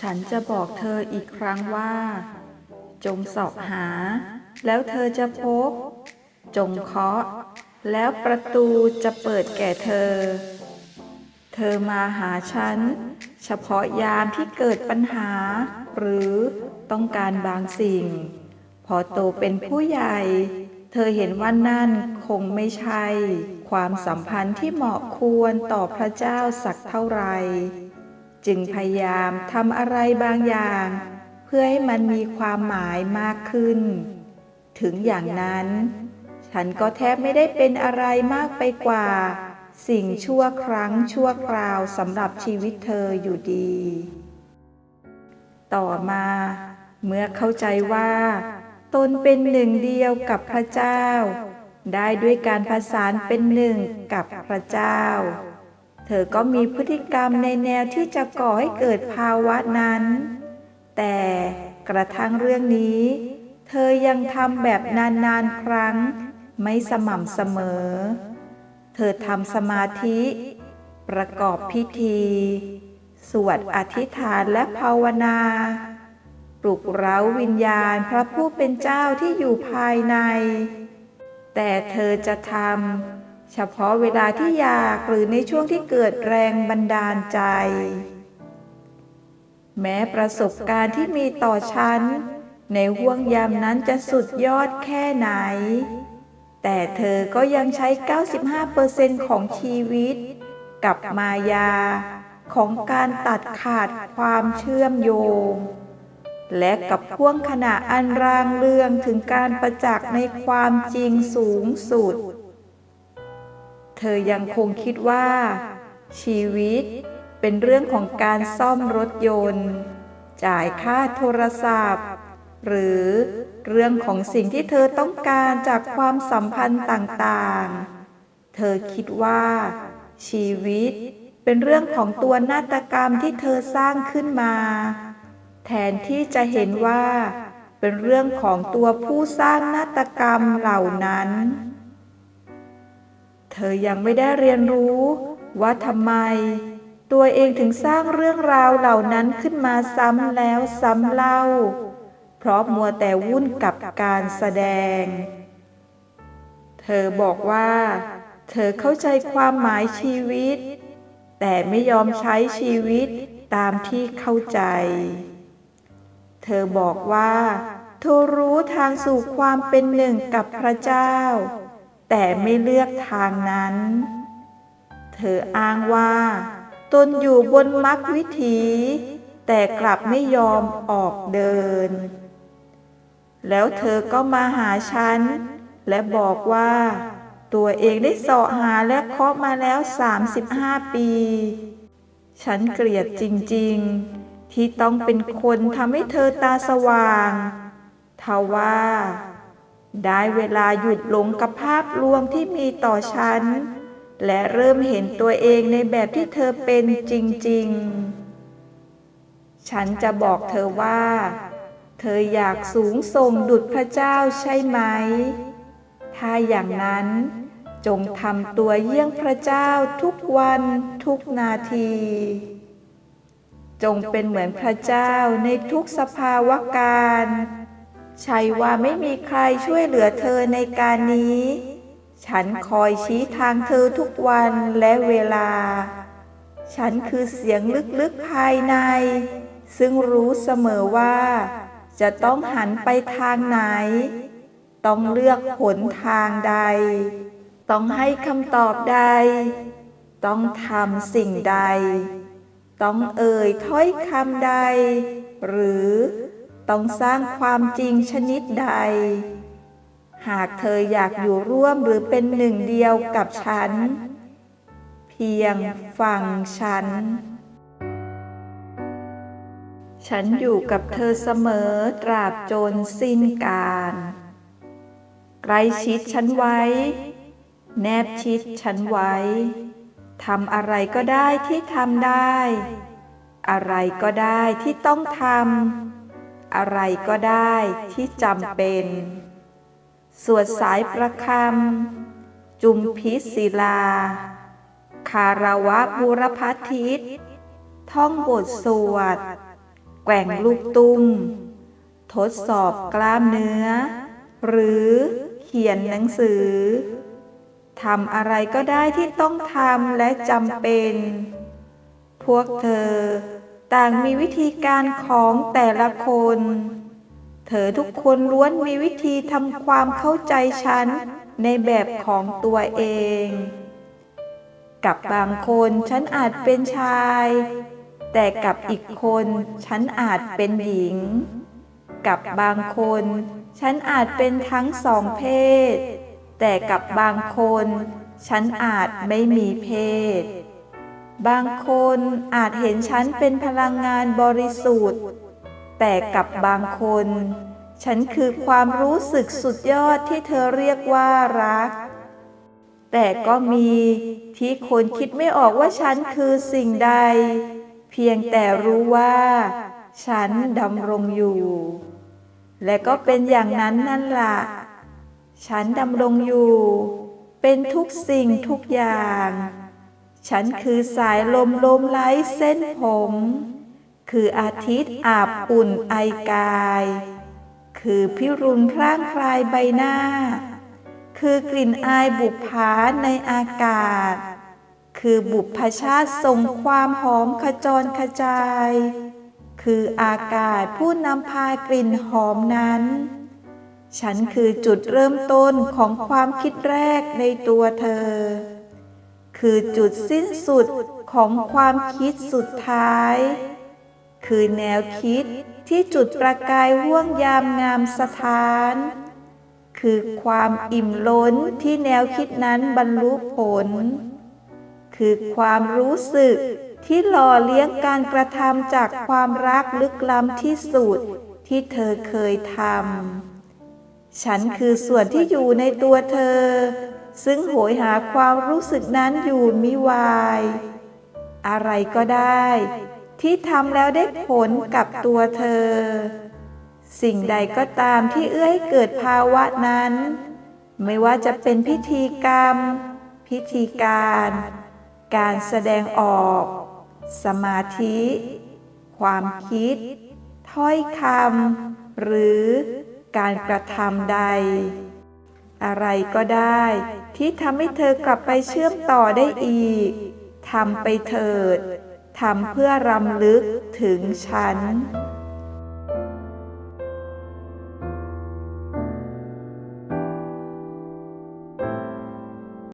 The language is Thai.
ฉันจะบอกเธออีกครั้งว่า จงสอบหา แล้วเธอจะพบ จงเคาะ แล้วประตูจะเปิดแก่เธอ เธอมาหาฉัน เฉพาะยามที่เกิดปัญหา หรือต้องการบางสิ่ง พอโตเป็นผู้ใหญ่ เธอเห็นว่านั่นคงไม่ใช่ ความสัมพันธ์ที่เหมาะควรต่อพระเจ้าสักเท่าไหร่ จึงพยายามทำอะไรบางอย่าง เพื่อให้มันมีความหมายมากขึ้น ถึงอย่างนั้น ฉันก็แทบไม่ได้เป็นอะไรมากไปกว่า สิ่งชั่วครั้งชั่วคราวสำหรับชีวิตเธออยู่ดี ต่อมา เมื่อเข้าใจว่า ตนเป็นหนึ่งเดียวกับพระเจ้า ได้ด้วยการผสานเป็นหนึ่งกับพระเจ้า ธอก็มีพฤติกรรมในแนวที่จะก่อให้เกิดภาวะนั้น แต่กระทั่งเรื่องนี้ เธอยังทำแบบนานๆครั้ง ไม่สม่ำเสมอ เธอทำสมาธิ ประกอบพิธี สวดอธิษฐานและภาวนา ปลุกเร้าวิญญาณพระผู้เป็นเจ้าที่อยู่ภายใน แต่เธอจะทำ เฉพาะเวลาที่อยากหรือในช่วงที่เกิดแรงบันดาลใจ แม้ประสบการณ์ที่มีต่อฉัน ในห่วงยามนั้นจะสุดยอดแค่ไหน แต่เธอก็ยังใช้ 95%ของชีวิต กับมายาของการตัดขาดความเชื่อมโยง และกับพ่วงขณะอันรางเรืองถึงการประจักษ์ในความจริงสูงสุด เธอยังคงคิดว่า ชีวิตเป็นเรื่องของการซ่อมรถยนต์ จ่ายค่าโทรศัพท์ หรือเรื่องของสิ่งที่เธอต้องการจากความสัมพันธ์ต่างๆ เธอคิดว่า ชีวิตเป็นเรื่องของตัวนาฏกรรมที่เธอสร้างขึ้นมา แทนที่จะเห็นว่า เป็นเรื่องของตัวผู้สร้างนาฏกรรมเหล่านั้น เธอยังไม่ได้เรียนรู้ว่าทำไม ตัวเองถึงสร้างเรื่องราวเหล่านั้นขึ้นมาซ้ำแล้วซ้ำเล่า เพราะมัวแต่วุ่นกับการแสดง เธอบอกว่า เธอเข้าใจความหมายชีวิต แต่ไม่ยอมใช้ชีวิตตามที่เข้าใจ เธอบอกว่า เธอรู้ทางสู่ความเป็นหนึ่งกับพระเจ้า แต่ไม่เลือกทางนั้น เธออ้างว่า ตนอยู่บนมรรควิถี แต่กลับไม่ยอมออกเดิน แล้วเธอก็มาหาฉัน และบอกว่า ตัวเองได้เสาะหาและเคาะมาแล้ว 35 ปี ฉันเกลียดจริง ๆ ที่ต้องเป็นคนทำให้เธอตาสว่างทว่า ได้เวลาหยุดหลงกับภาพลวงที่มีต่อฉัน และเริ่มเห็นตัวเองในแบบที่เธอเป็นจริง ๆ ฉันจะบอกเธอว่า เธออยากสูงส่งดุจพระเจ้าใช่ไหม ถ้าอย่างนั้นจงทำตัวเยี่ยงพระเจ้าทุกวันทุกนาที จงเป็นเหมือนพระเจ้าในทุกสภาวะการ ใช่ว่าไม่มีใครช่วยเหลือเธอในการนี้ ฉันคอยชี้ทางเธอทุกวันและเวลา ฉันคือเสียงลึกๆภายใน ซึ่งรู้เสมอว่า จะต้องหันไปทางไหน ต้องเลือกหนทางใด ต้องให้คำตอบใด ต้องทำสิ่งใด ต้องเอ่ยถ้อยคำใด หรือ ต้องสร้างความจริงชนิดใด หากเธออยากอยู่ร่วมหรือเป็นหนึ่งเดียวกับฉัน เพียงฟังฉัน ฉันอยู่กับเธอเสมอตราบจนสิ้นกาลใกล้ชิดฉันไว้ แนบชิดฉันไว้ทำอะไรก็ได้ที่ทำได้ อะไรก็ได้ที่ต้องทำ อะไรก็ได้ที่จำเป็น สวดสายประคำ จุมพิศิลา คาราวะบุรพัทธิต ท่องบทสวด แกว่งลูกตุ้ม ทดสอบกล้ามเนื้อ หรือเขียนหนังสือ ทำอะไรก็ได้ที่ต้องทำและจำเป็น พวกเธอ ต่างมีวิธีการของแต่ละคน เธอทุกคนล้วนมีวิธีทำความเข้าใจฉันในแบบของตัวเอง กับบางคนฉันอาจเป็นชาย แต่กับอีกคนฉันอาจเป็นหญิง กับบางคน ฉันอาจเป็นทั้งสองเพศ แต่กับบางคน ฉันอาจไม่มีเพศ บางคนอาจเห็นฉันเป็นพลังงานบริสุทธิ์ แต่กับบางคน ฉันคือความรู้สึกสุดยอดที่เธอเรียกว่ารัก แต่ก็มีที่คนคิดไม่ออกว่าฉันคือสิ่งใด เพียงแต่รู้ว่าฉันดำรงอยู่ และก็เป็นอย่างนั้นนั่นล่ะ ฉันดำรงอยู่ เป็นทุกสิ่งทุกอย่าง ฉันคือสายลมลมไล้เส้นผม คืออาทิตย์อาบอุ่นไอกาย คือพิรุณพร่างพรายใบหน้า คือกลิ่นอายบุปผาในอากาศ คือบุพชาติส่งความหอมขจรขจาย คืออากาศผู้นำพากลิ่นหอมนั้น ฉันคือจุดเริ่มต้นของความคิดแรกในตัวเธอ คือจุดสิ้นสุดของความคิดสุดท้าย คือแนวคิดที่จุดประกายห่วงยามงามสถาน คือความอิ่มล้นที่แนวคิดนั้นบรรลุผล คือความรู้สึกที่หล่อเลี้ยงการกระทำจากความรักลึกล้ำที่สุดที่เธอเคยทำ ฉันคือส่วนที่อยู่ในตัวเธอ ซึ่งโหยหาความรู้สึกนั้นอยู่มิวาย อะไรก็ได้ ที่ทำแล้วได้ผลกับตัวเธอ สิ่งใดก็ตามที่เอื้อให้เกิดภาวะนั้น ไม่ว่าจะเป็นพิธีกรรม พิธีการ การแสดงออก สมาธิ ความคิด ถ้อยคำหรือการกระทำใด อะไรก็ได้ ที่ทำให้เธอกลับไปเชื่อมต่อได้อีกทำไปเถิดทำเพื่อรำลึกถึงฉัน